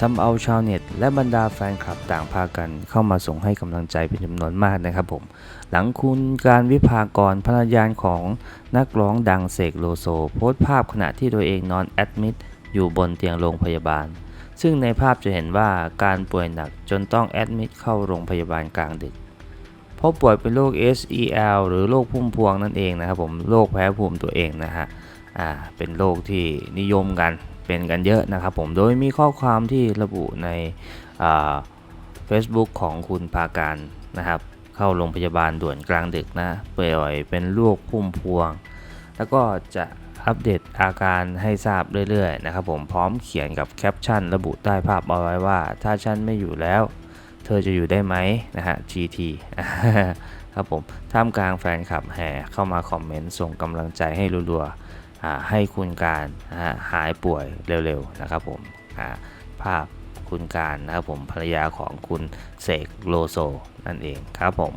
ทำเอาชาวเน็ต และบรรดาแฟนคลับต่างพากันเข้ามาส่งให้กำลังใจเป็นจำนวนมากนะครับผม หลังคุณการวิภากรภรรยาของนักร้องดังเสกโลโซ โพสต์ภาพขณะที่ตัวเองนอนแอดมิดอยู่บนเตียงโรงพยาบาล ซึ่งในภาพจะเห็นว่าการป่วยหนักจนต้องแอดมิดเข้าโรงพยาบาลกลางดึก เพราะป่วยเป็นโรค SEL หรือโรคพุ่มพวงนั่นเองนะครับผม โรคแพ้ภูมิตัวเองนะฮะ อ่า เป็นโรคที่นิยมกัน เป็นกันเยอะนะครับผมโดยมีข้อความที่ระบุใน Facebook ของคุณพาการนะครับ เข้าโรงพยาบาลด่วนกลางดึกนะป่วยเป็นโรคพุ่มพวง แล้วก็จะอัปเดตอาการให้ทราบเรื่อยๆนะครับผมพร้อมเขียนกับแคปชั่น ระบุใต้ภาพเอาไว้ว่า ถ้าฉันไม่อยู่แล้ว เธอจะอยู่ได้ไหมนะฮะ GT ครับผมท่ามกลางแฟนคลับแห่เข้ามาคอมเมนต์ส่งกำลังใจให้รัวๆ ให้คุณการหายป่วยเร็วๆนะครับผมภาพคุณการนะครับผมภรรยาของคุณเสกโลโซนั่นเองครับผม